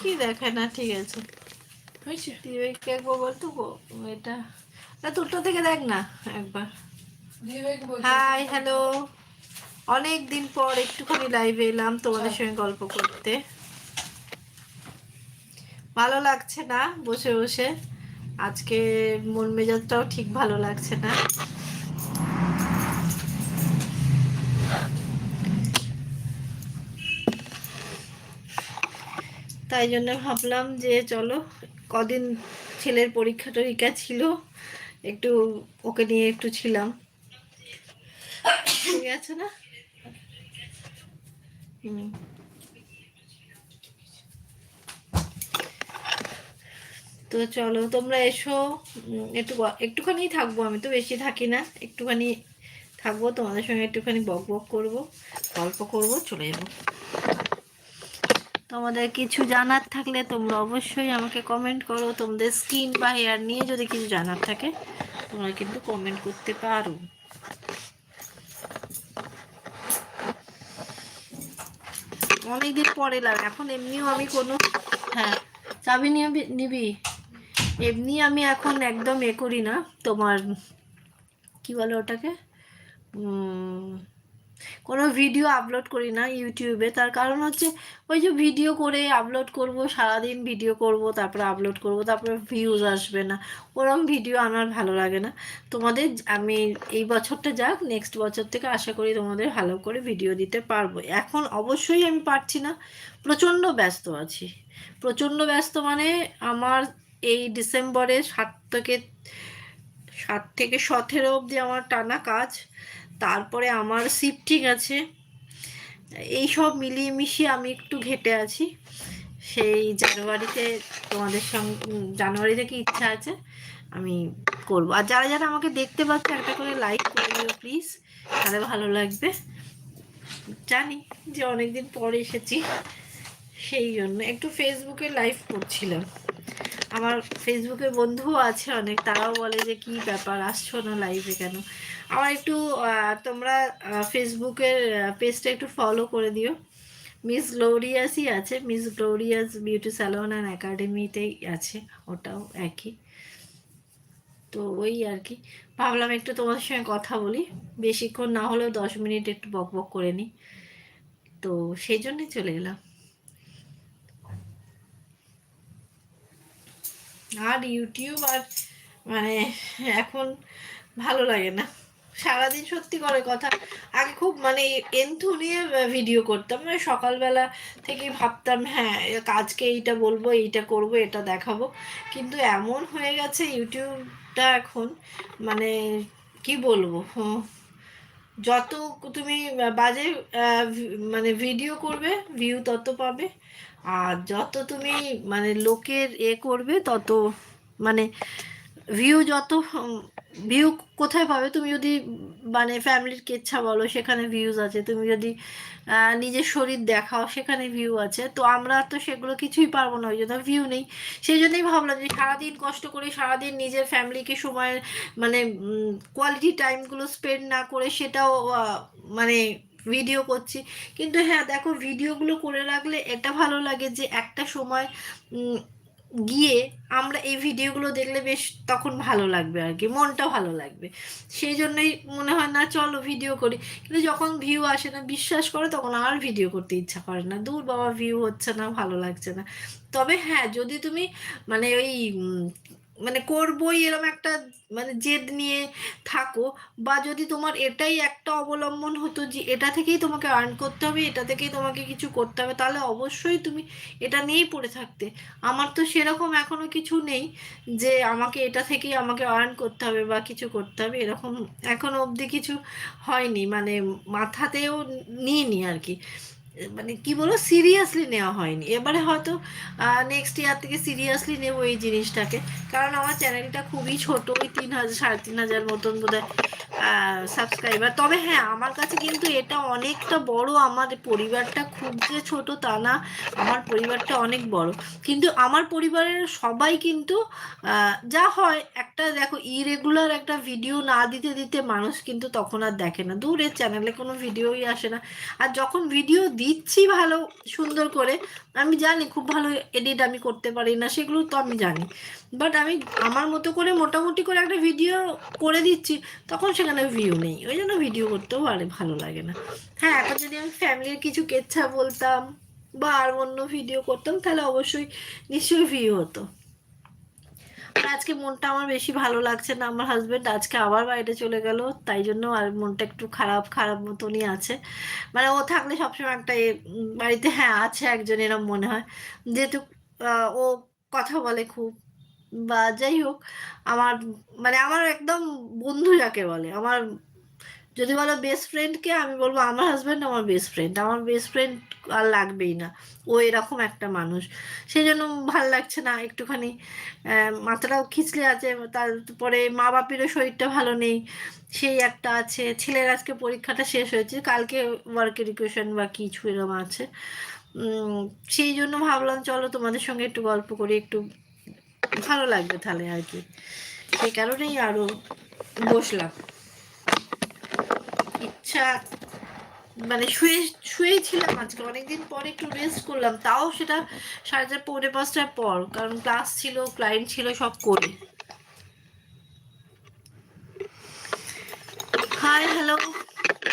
কি দেখে না ঠিক আছে। হয়েছে তুই একবার বলতো এটা। না তোরটা থেকে দেখ না একবার। হাই হ্যালো অনেক দিন পর একটুখানি লাইভে এলাম তোমাদের সঙ্গে গল্প করতে। ভালো লাগছে না বসে বসে? আজকে মন মেজাজটাও ঠিক ভালো লাগছে না। তাই জন্য ভাবলাম যে চলো, কদিন ছেলের পরীক্ষা টরীক্ষা ছিল, একটু ওকে নিয়ে একটু ছিলাম। ঠিক আছে না? হুম। তো চলো, তোমরা এসো। একটু একটুখানি থাকব আমি তো, বেশি থাকি না। একটুখানি থাকব, তোমাদের সঙ্গে একটুখানি বক বক করব, গল্প করব, চলে যাব। তোমাদের কিছু জানার থাকলে তোমরা অবশ্যই আমাকে কমেন্ট করো। তোমাদের স্কিন বা হেয়ার নিয়ে যদি কিছু জানার থাকে, তোমরা কিন্তু কমেন্ট করতে পারো। অনেকদিন পরে এলাম এখন এমনিও আমি কোনো হ্যাঁ চাবি নিয়ে নিবি? এমনি আমি এখন একদম এ করি না। তোমার, কি বলে ওটাকে? কোনো ভিডিও আপলোড করি না ইউটিউবে তার কারণ হচ্ছে ওই যে ভিডিও করে আপলোড করব, সারাদিন ভিডিও করব, তারপরে আপলোড করব, তারপরে ভিউজ আসবে না। ওরম ভিডিও আমার ভালো লাগে না। তোমাদের আমি এই বছরটা যাক নেক্সট বছর থেকে আশা করি তোমাদের ভালো করে ভিডিও দিতে পারব। এখন অবশ্যই আমি পারছি না, প্রচণ্ড ব্যস্ত আছি। প্রচণ্ড ব্যস্ত মানে আমার এই ডিসেম্বরে সাত থেকে সাত থেকে সতেরো অবধি আমার টানা কাজ। তারপরে আমার শিফটিং আছে। এই সব মিলিয়ে মিশিয়ে আমি একটু ঘেটে আছি। সেই জানুয়ারিতে তোমাদের সঙ্গে জানুয়ারি থেকে ইচ্ছা আছে, আমি করব। আর যারা যারা আমাকে দেখতে পাচ্ছে, একটা করে লাইক করে দিও প্লিজ তাহলে ভালো লাগবে। জানি যে অনেকদিন পরে এসেছি, সেই জন্য। একটু ফেসবুকে লাইভ করছিলাম। আমার ফেসবুকে বন্ধুও আছে অনেক, তারাও বলে যে, কি ব্যাপার? আসছো না লাইভে কেন? আমার একটু তোমরা ফেসবুকের পেজটা একটু ফলো করে দিও। মিস গ্লোরিয়াসই আছে। Miss glorious beauty salon and একাডেমিতেই আছে। ওটাও একই। তো ওই আর কি। ভাবলাম একটু তোমার সঙ্গে কথা বলি। বেশিক্ষণ না হলেও দশ মিনিট একটু বক বক করে নিই। তো সেই জন্যই চলে এলাম। আর ইউটিউব আর মানে এখন ভালো লাগে না। সারাদিন সত্যি করে কথা। আগে খুব মানে এন্থু নিয়ে ভিডিও করতাম। মানে সকালবেলা থেকে ভাবতাম হ্যাঁ কাজকে এইটা বলব, এইটা করব, এটা দেখাবো। কিন্তু এমন হয়ে গেছে ইউটিউবটা এখন মানে কি বলব যত তুমি বাজে মানে ভিডিও করবে ভিউ তত পাবে। আর যত তুমি মানে লোকের এ করবে, তত মানে ভিউ যত ভিউ কোথায় পাবে? তুমি যদি মানে ফ্যামিলির কেচ্ছা বলো, সেখানে ভিউজ আছে। তুমি যদি নিজের শরীর দেখাও, সেখানে ভিউ আছে। তো আমরা তো সেগুলো কিছুই পারব না, ওই জন্য ভিউ নেই। সেই জন্যই ভাবলাম যে সারাদিন কষ্ট করে, সারাদিন নিজের ফ্যামিলিকে সময় মানে কোয়ালিটি টাইমগুলো স্পেন্ড না করে সেটাও মানে ভিডিও করছি। কিন্তু হ্যাঁ দেখো ভিডিওগুলো করে রাখলে এটা ভালো লাগে যে একটা সময় গিয়ে আমরা এই ভিডিওগুলো দেখলে বেশ তখন ভালো লাগবে আর কি, মনটা ভালো লাগবে। সেই জন্যই মনে হয় না চলো ভিডিও করি। কিন্তু যখন ভিউ আসে না, বিশ্বাস করে তখন আর ভিডিও করতে ইচ্ছা করে না। দূর বাবা ভিউ হচ্ছে না, ভালো লাগছে না। তবে হ্যাঁ যদি তুমি মানে ওই মানে করবই এরকম একটা মানে জেদ নিয়ে থাকো। বা যদি তোমার এটাই একটা অবলম্বন হতো যে এটা থেকেই তোমাকে আর্ন করতে হবে, এটা থেকেই তোমাকে কিছু করতে হবে, তাহলে অবশ্যই তুমি এটা নিয়েই পড়ে থাকতে। আমার তো সেরকম এখনও কিছু নেই যে আমাকে এটা থেকেই আমাকে আর্ন করতে হবে বা কিছু করতে হবে, এরকম এখনও অবধি কিছু হয়নি। মানে মাথাতেও নিইনি আর কি। মানে কি বলো সিরিয়াসলি নেওয়া হয়নি। এবারে হয়তো নেক্সট ইয়ার থেকে সিরিয়াসলি নেব এই জিনিসটাকে। কারণ আমার চ্যানেলটা খুবই ছোট, ওই তিন হাজার সাড়ে তিন হাজার মতন বোধ সাবস্ক্রাইবার তবে হ্যাঁ আমার কাছে কিন্তু এটা অনেকটা বড়, আমার পরিবারটা খুব যে ছোট তা না, আমার পরিবারটা অনেক বড়। কিন্তু আমার পরিবারের সবাই কিন্তু যা হয়, একটা দেখো ইরেগুলার একটা ভিডিও না দিতে দিতে মানুষ কিন্তু তখন আর দেখে না। দূরের চ্যানেলে কোনো ভিডিওই আসে না। আর যখন ভিডিও দিই দিচ্ছি ভালো, সুন্দর করে। আমি জানি খুব ভালো এডিট আমি করতে পারি না, সেগুলো তো আমি জানি। বাট আমি আমার মতো করে মোটামুটি করে একটা ভিডিও করে দিচ্ছি, তখন সেখানে ভিউ নেই। ওই জন্য ভিডিও করতেও আরে ভালো লাগে না। হ্যাঁ এখন যদি আমি ফ্যামিলির কিছু কেচ্ছা বলতাম বা আর অন্য ভিডিও করতাম, তাহলে অবশ্যই নিশ্চয়ই ভিউ হতো। আজকে মনটা আমার বেশি ভালো লাগছে না, আমার হাজবেন্ড আজকে আবার বাইরে চলে গেল, তাই জন্য আর মনটা একটু খারাপ খারাপ মতনই আছে। মানে ও থাকলে সবসময় একটা বাড়িতে হ্যাঁ আছে একজন এরম মনে হয়। যেহেতু ও কথা বলে খুব, বা যাই হোক, আমার মানে আমার একদম বন্ধু যাকে বলে, আমার যদি বলো বেস্ট ফ্রেন্ডকে আমি বলব আমার হাজব্যান্ড আমার বেস্ট ফ্রেন্ড আমার বেস্ট ফ্রেন্ড আর লাগবেই না। ও এরকম একটা মানুষ। সেই জন্য ভালো লাগছে না একটুখানি। মাথাটাও খিচলে আছে। তারপরে মা বাপেরও শরীরটা ভালো নেই। সেই একটা আছে। ছেলের আজকে পরীক্ষাটা শেষ হয়েছে। কালকে ওয়ার্ক এডুকেশন বা কিছু এরকম আছে। সেই জন্য ভাবলাম, চলো তোমাদের সঙ্গে একটু গল্প করি, একটু ভালো লাগবে তাহলে আর কি। সেই কারণেই আরও বসলাম। ইচ্ছা মানে শুয়ে শুয়েই ছিলাম আজকে। অনেকদিন পরে একটু রেস্ট করলাম। তাও সেটা সাড়ে চার, পৌনে পাঁচটার পর, কারণ ক্লাস ছিল ক্লায়েন্ট ছিল, সব করে। হাই হ্যালো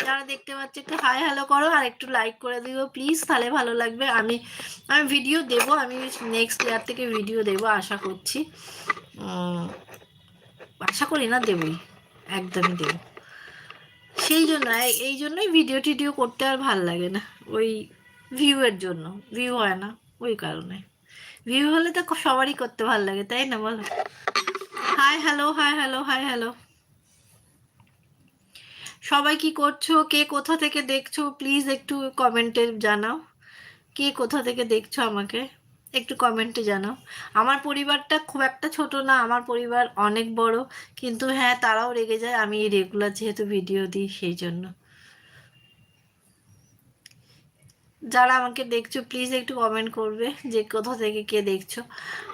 যারা দেখতে পাচ্ছে একটু হাই হ্যালো করো, আর একটু লাইক করে দিও প্লিজ তাহলে ভালো লাগবে। আমি আমি ভিডিও দেবো, আমি নেক্সট ইয়ার থেকে ভিডিও দেবো, আশা করছি। আশা করি না দেবই। একদমই দেবো সেই জন্য, এই- জন্যই ভিডিও টিডিও করতে আর ভালো লাগে না। ওই ভিউয়ের জন্য। ভিউ হয় না, ওই কারণে। ভিউ হলে তো সবারই করতে ভালো লাগে, তাই না বলো? Hi hello hi hello hi hello সবাই কি করছ? কে কোথা থেকে দেখছ? প্লিজ একটু কমেন্টে জানাও। কে কোথা থেকে দেখছ আমাকে? একটু কমেন্টে জানাও। আমার পরিবারটা খুব একটা ছোট না, আমার পরিবার অনেক বড়, কিন্তু হ্যাঁ তারাও রেগে যায়, আমি রেগুলার যেহেতু ভিডিও দিই সেই জন্য। যারা আমাকে দেখছ প্লিজ একটু কমেন্ট করবে যে কোথা থেকে কে দেখছ।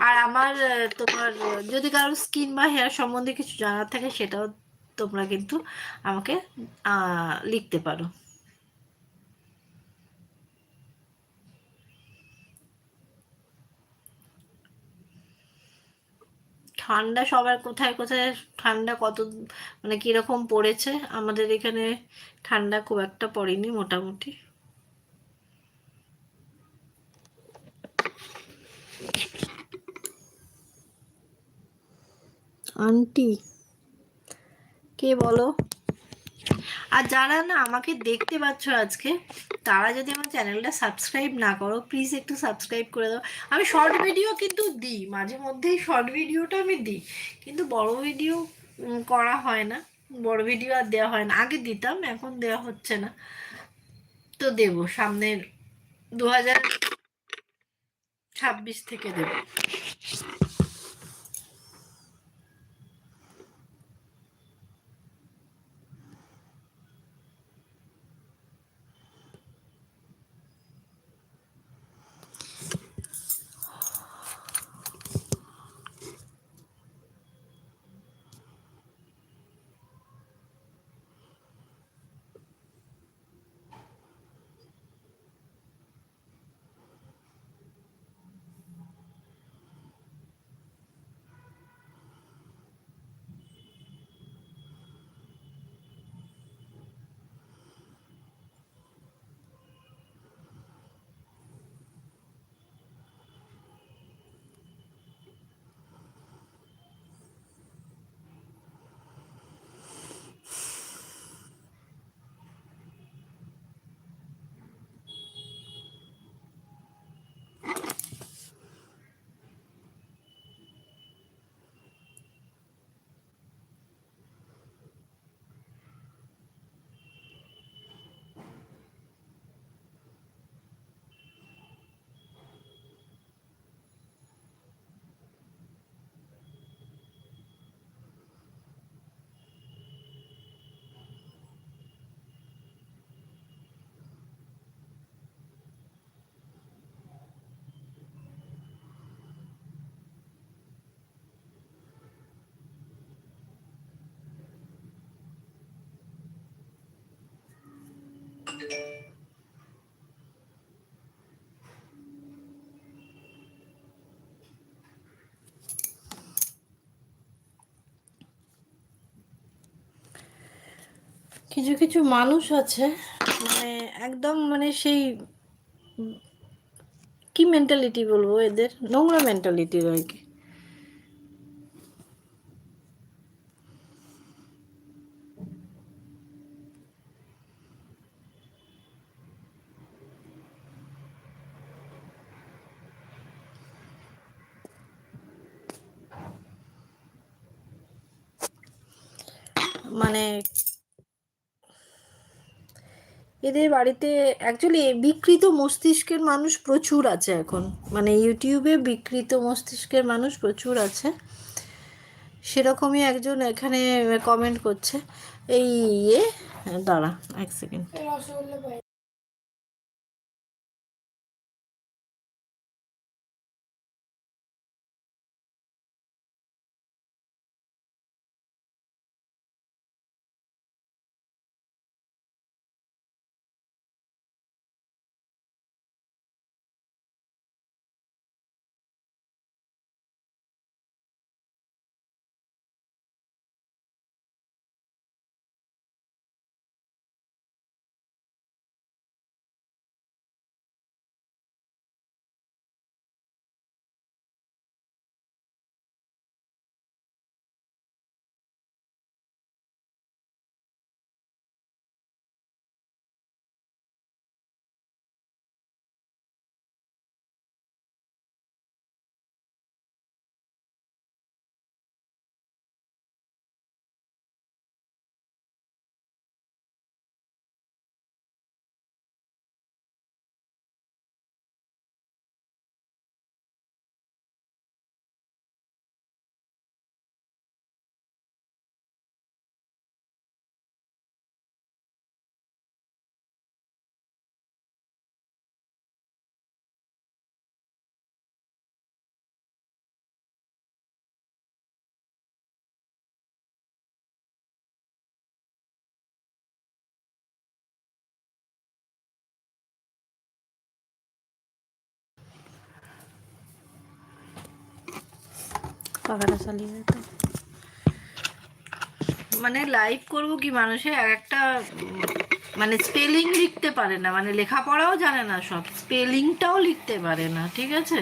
আর আমার তোমার, যদি কারোর স্কিন বা হেয়ার সম্বন্ধে কিছু জানার থাকে, সেটাও তোমরা কিন্তু আমাকে লিখতে পারো। ঠান্ডা সবার কোথায় কোথায় ঠান্ডা কত মানে কীরকম পড়েছে? আমাদের এখানে ঠান্ডা খুব একটা পড়েনি মোটামুটি। আন্টি, কে বলো? আর যারা না আমাকে দেখতে পাচ্ছ আজকে, তারা যদি আমার চ্যানেলটা সাবস্ক্রাইব না করো প্লিজ একটু সাবস্ক্রাইব করে দাও। আমি শর্ট ভিডিও কিন্তু দিই, মাঝে মধ্যেই শর্ট ভিডিওটা আমি দিই। কিন্তু বড় ভিডিও করা হয় না। বড় ভিডিও আর দেওয়া হয় না। আগে দিতাম, এখন দেওয়া হচ্ছে না। তো দেব, সামনের দু হাজার ছাব্বিশ থেকে দেবো। কিছু কিছু মানুষ আছে মানে একদম মানে সেই কি মেন্টালিটি বলব এদের? নোংরা মেন্টালিটির আর কি এদের বাড়িতে অ্যাকচুয়ালি বিকৃত মস্তিষ্কের মানুষ প্রচুর আছে এখন। মানে ইউটিউবে বিকৃত মস্তিষ্কের মানুষ প্রচুর আছে। সেরকমই একজন এখানে কমেন্ট করছে। এই ইয়ে দাঁড়া, এক সেকেন্ড পাখাটা চালিয়ে যেত। মানে লাইভ করব কি মানুষে? এক একটা মানে স্পেলিং লিখতে পারে না। মানে লেখাপড়াও জানে না সব। স্পেলিংটাও লিখতে পারে না, ঠিক আছে?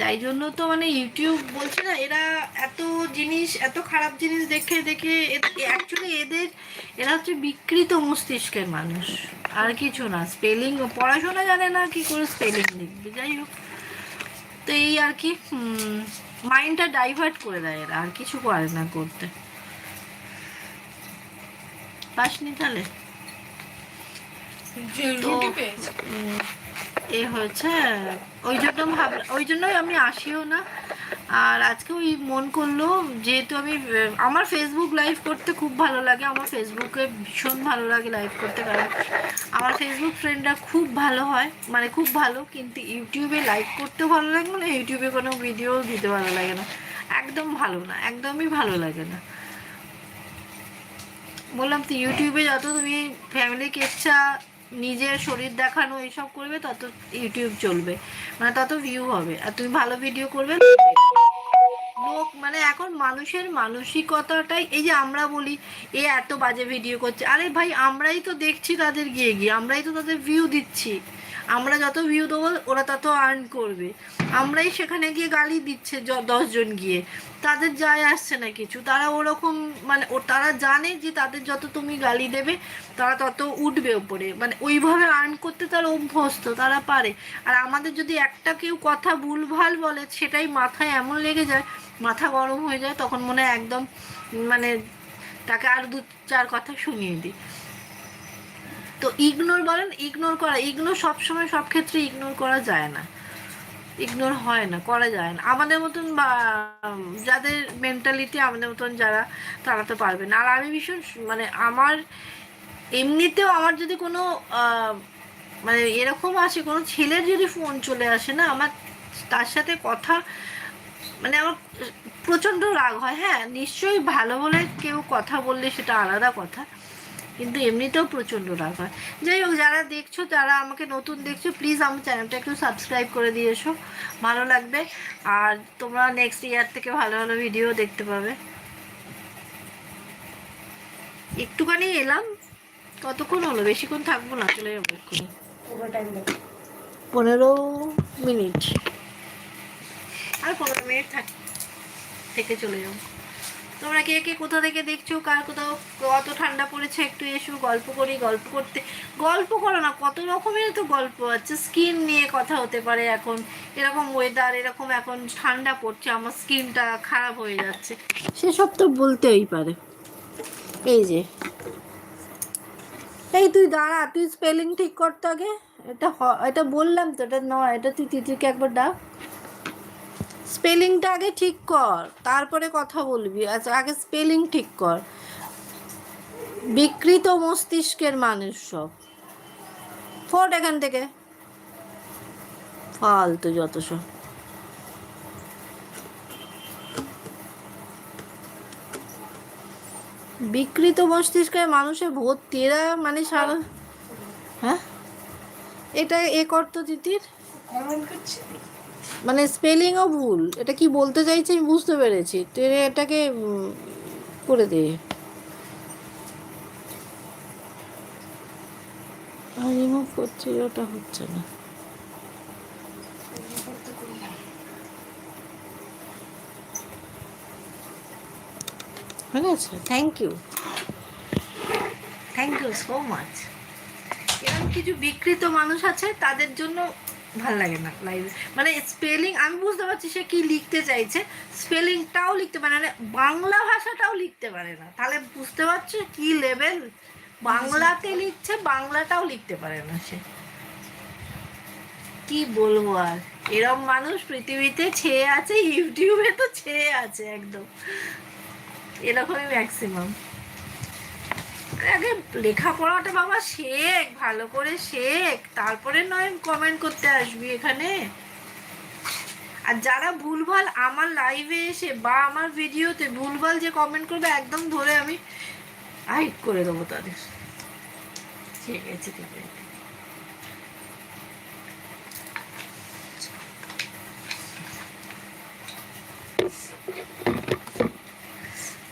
তাই জন্য তো মানে ইউটিউব বলছে না, এরা এত জিনিস, এত খারাপ জিনিস দেখে দেখে অ্যাকচুয়ালি এদের, এরা হচ্ছে বিকৃত মস্তিষ্কের মানুষ। আর কিছু না। স্পেলিং পড়াশোনা জানে না কি করে স্পেলিং লিখবে, যাই হোক। তো এই আর কি মাইন্ডটা ডাইভার্ট করে দেয় এরা আর কিছু করে না করতে। পাসনি তাহলে? রুটি পেয়েছি। এ হয়েছে, ওই জন্য ভাব ওই জন্যই আমি আসিও না। আর আজকে ওই মন করল, যেহেতু আমি, আমার ফেসবুক লাইভ করতে খুব ভালো লাগে, আমার ফেসবুকে ভীষণ ভালো লাগে লাইভ করতে, কারণ আমার ফেসবুক ফ্রেন্ডরা খুব ভালো হয় মানে খুব ভালো, কিন্তু ইউটিউবে লাইভ করতে ভালো লাগে মানে ইউটিউবে কোনো ভিডিও দিতে ভালো লাগে না। একদম ভালো না, একদমই ভালো লাগে না। বললাম, তো ইউটিউবে যত তুমি ফ্যামিলি কেচ্ছা নিজের শরীর দেখানো এইসব করবে, তত ইউটিউব চলবে। মানে তত ভিউ হবে। আর তুমি ভালো ভিডিও করবে লোক মানে এখন মানুষের মানসিকতাটাই, এই যে আমরা বলি, এ এত বাজে ভিডিও করছে। আরে ভাই, আমরাই তো দেখছি তাদের গিয়ে গিয়ে, আমরাই তো তাদের ভিউ দিচ্ছি। আমরা যত ভিউ দেবো, ওরা তত আর্ন করবে। আমরাই সেখানে গিয়ে গালি দিচ্ছে দশজন গিয়ে। তাদের যায় আসছে না কিছু। তারা ওরকম মানে ও তারা জানে যে তাদের যত তুমি গালি দেবে, তারা তত উঠবে ওপরে। মানে ওইভাবে আর্ন করতে তারা অভ্যস্ত, তারা পারে। আর আমাদের যদি একটা কেউ কথা ভুলভাল বলে, সেটাই মাথায় এমন লেগে যায়, মাথা গরম হয়ে যায়, তখন মনে হয় একদম মানে তাকে আর দু চার কথা শুনিয়ে দিই। তো ইগনোর বলেন ইগনোর করা ইগনোর সবসময় সব ক্ষেত্রে ইগনোর করা যায় না। ইগনোর হয় না, করা যায় না। আমাদের মতন বা, যাদের মেন্টালিটি আমাদের মতন যারা, তারা তো পারবে না। আর আমি ভীষণ মানে আমার, এমনিতেও আমার যদি কোনো মানে এরকম আসে, কোনো ছেলের যদি ফোন চলে আসে না, আমার তার সাথে কথা মানে আমার প্রচণ্ড রাগ হয়। হ্যাঁ নিশ্চয়ই ভালো বলে কেউ কথা বললে সেটা আলাদা কথা। কিন্তু এমনিতেও প্রচণ্ড রাগ হয়। যাই হোক যারা দেখছ যারা আমাকে নতুন দেখছ প্লিজ আমার চ্যানেলটা একটু সাবস্ক্রাইব করে দিয়ে এসো। ভালো লাগবে। আর তোমরা নেক্সট ইয়ার থেকে ভালো ভালো ভিডিও দেখতে পাবে। একটুখানি এলাম। কতক্ষণ হলো বেশিক্ষণ থাকব না চলে যাব এক্ষুনি। পনেরো মিনিট। আর পনেরো মিনিট থাক থেকে চলে যাব। তোমরা কে কে কোথা থেকে দেখছ, কার কোথাও কত ঠান্ডা পড়েছে, একটু এসো, গল্প করি, গল্প করতে। গল্প করো না, কত রকমের তো গল্প আছে। স্কিন নিয়ে কথা হতে পারে এখন। এরকম ওয়েদার এরকম এখন ঠান্ডা পড়ছে, আমার স্কিনটা খারাপ হয়ে যাচ্ছে। সেসব তো বলতেই পারে। এই যে। এই তুই দাঁড়া, তুই স্পেলিং ঠিক করতে আগে? এটা এটা বললাম তো, এটা নয় এটা তুই তিতিকে একবার ডাক। স্পেলিংটা আগে ঠিক কর, তারপরে কথা বলবি। আচ্ছা আগে স্পেলিং ঠিক কর। বিকৃত মস্তিষ্কের মানুষ সব। ফোট এখান থেকে। ফালতু যত সব। বিকৃত মস্তিষ্কের মানুষের ভর্তি, এরা মানে সারা হ্যাঁ? এটা এ করতো দিদির মানে স্পেলিংও ভুল। এটা কি বলতে চাইছে আমি বুঝতে পেরেছি। তুই এটাকে করে দে। রিমুভ করছি, ওটা হচ্ছে না। Thank you thank you so much এরকম কিছু বিকৃত মানুষ আছে, তাদের জন্য ভালো লাগে না লাইভ মানে স্পেলিং আমি বুঝতে পারছি সে কি লিখতে চাইছে স্পেলিংটাও লিখতে পারে না, বাংলা ভাষাটাও লিখতে পারে না। তাহলে বুঝতে পারছ কি লেভেল বাংলাতে লিখছে, বাংলাটাও লিখতে পারে না সে। কি বলব আর? এরম মানুষ পৃথিবীতে ছেয়ে আছে, ইউটিউবে তো ছেয়ে আছে একদম। এরকমই ম্যাক্সিমাম আগে লেখাপড়াটা বাবা শেখ, ভালো করে শেখ। তারপরে নয় কমেন্ট করতে আসবি এখানে। আর যারা ভুলভাল আমার লাইভে এসে বা আমার ভিডিওতে ভুলভাল যে কমেন্ট করবে, একদম ধরে আমি হাইট করে দেবো তাদের। ঠিক আছে ঠিক আছে।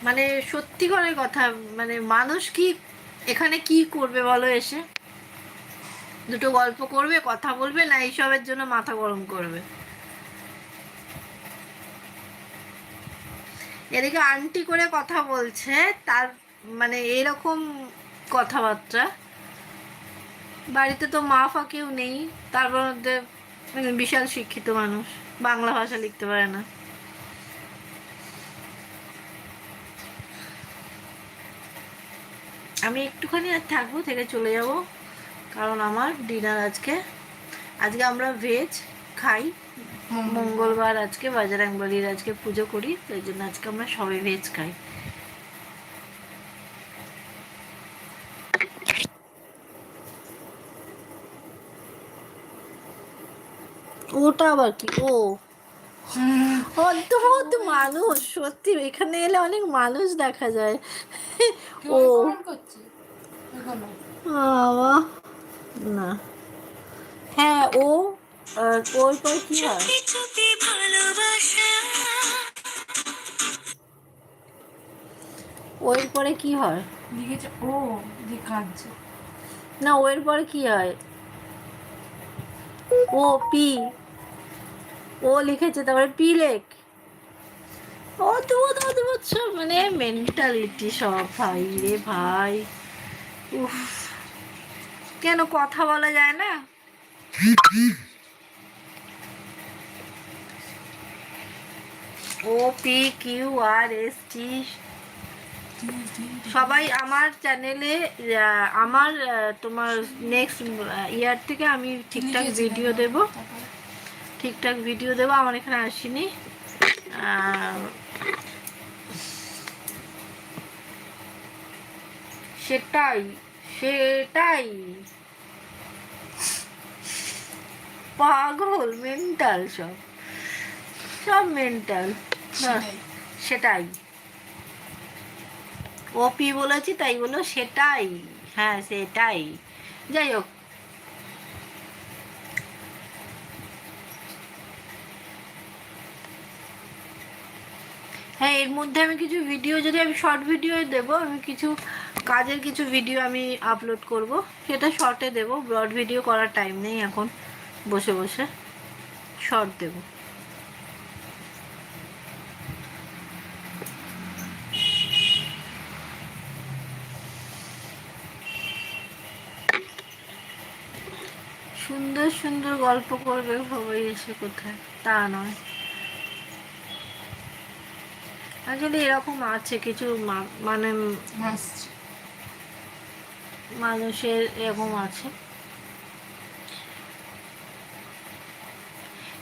মানে সত্যি করে কথা মানে মানুষ কি এখানে কি করবে বলো এসে? দুটো গল্প করবে, কথা বলবে, না এইসবের জন্য মাথা গরম করবে? এদিকে আন্টি করে কথা বলছে, তার মানে এরকম কথাবার্তা। বাড়িতে তো মা ফা কেউ নেই, তার মধ্যে বিশাল শিক্ষিত মানুষ, বাংলা ভাষা লিখতে পারে না। আমি একটুখানি আর থাকব থেকে চলে যাব। কারণ আমার ডিনার আজকে। আজকে আমরা ভেজ খাই। মঙ্গলবার। আজকে বাজারাংবাড়ির আজকে পুজো করি তাই জন্য আজকে আমরা সবাই ভেজ খাই। ওটা আবার কি? ও। অদ্ভুত মানুষ সত্যি এখানে এলে অনেক মানুষ দেখা যায়। ও। বাবা না। হ্যাঁ ও ওর পর কি হয়? ওর পরে কি হয়? ও যে কাঁদছে না ওর পরে কি হয়? O P. ও লিখেছে তারপরে পি লেখ অদ্ভুত অদ্ভুত সব মানে মেন্টালিটি সব ভাই রে ভাই উফ কেন কথা বলা যায় না O P Q R S T সবাই আমার চ্যানেলে আমার তোমার নেক্সট ইয়ার থেকে আমি ঠিকঠাক ভিডিও? দেব? ঠিকঠাক ভিডিও দেব আমার এখানে আসিনি। সেটাই সেটাই। পাগল মেন্টাল সব। সব মেন্টাল সেটাই। সেটাই। ওপি বলেছি তাই বলো সেটাই। হ্যাঁ সেটাই। যাই হোক হ্যাঁ এর মধ্যে আমি কিছু ভিডিও যদি আমি শর্ট ভিডিও দেবো, আমি কিছু কাজের কিছু ভিডিও আমি আপলোড করব। সেটা শর্টে দেব। ব্রড ভিডিও করার টাইম নেই এখন। বসে বসে শর্ট দেব। সুন্দর সুন্দর গল্প করবে সবাই এসে কোথায়? তা নয়। আসলে এরকম আছে কিছু মানে মানুষের এরকম আছে।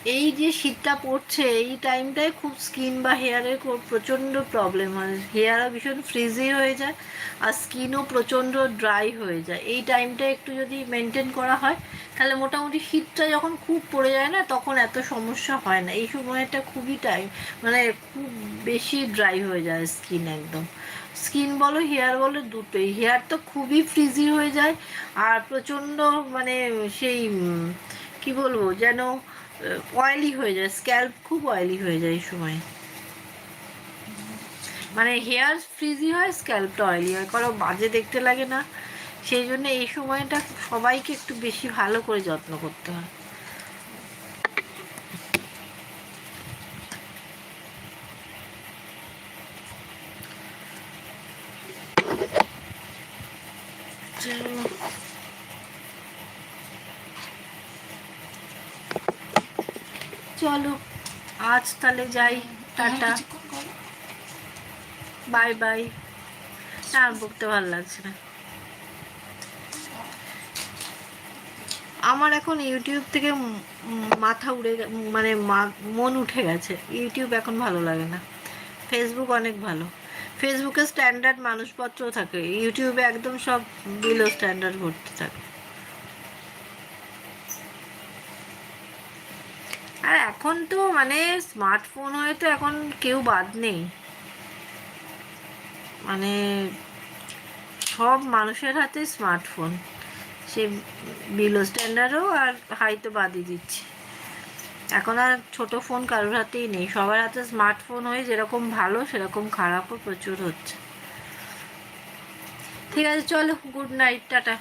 এই যে শীতটা পড়ছে, এই টাইমটায় খুব স্কিন বা হেয়ারের প্রচণ্ড প্রবলেম হয়। হেয়ারও ভীষণ ফ্রিজি হয়ে যায় আর স্কিনও প্রচণ্ড ড্রাই হয়ে যায়। এই টাইমটা একটু যদি মেনটেন করা হয়, তাহলে মোটামুটি শীতটা যখন খুব পড়ে যায় না, তখন এত সমস্যা হয় না। এই সময়টা খুবই টাইম মানে খুব বেশি ড্রাই হয়ে যায় স্কিন একদম। স্কিন বলো হেয়ার বলো, দুটোই। হেয়ার তো খুবই ফ্রিজি হয়ে যায় আর প্রচণ্ড মানে সেই কি বলব, যেন অয়েলি হয়ে যায় স্ক্যাল্প খুব অয়েলি হয়ে যায় এই সময়। মানে হেয়ার ফ্রিজি হয় স্ক্যাল্পটা অয়েলি হয়। কারও বাজে দেখতে লাগে না। সেই জন্য এই সময়টা সবাইকে একটু বেশি ভালো করে যত্ন করতে হয় চলো চলো আজ তাহলে যাই টাটা। কিছুক্ষণ বাই বাই। আর বকতে ভালো লাগছে না। আমার এখন ইউটিউব থেকে মাথা উড়ে মানে মন উঠে গেছে। ইউটিউব এখন ভালো লাগে না। ফেসবুক অনেক ভালো। ফেসবুকে স্ট্যান্ডার্ড মানুষপত্র থাকে। ইউটিউবে একদম সব বিলো স্ট্যান্ডার্ড ভর্তি থাকে আর এখন তো মানে স্মার্টফোন হয়ে তো এখন কেউ বাদ নেই। মানে সব মানুষের হাতে স্মার্টফোন সে বিলো স্ট্যান্ডার্ডও আর হাই তো বাদই দিচ্ছে। এখন আর ছোটো ফোন কারোর হাতেই নেই। সবার হাতে স্মার্টফোন হয়ে যেরকম ভালো, সেরকম খারাপও প্রচুর হচ্ছে। ঠিক আছে, চলো গুড নাইট টাটা।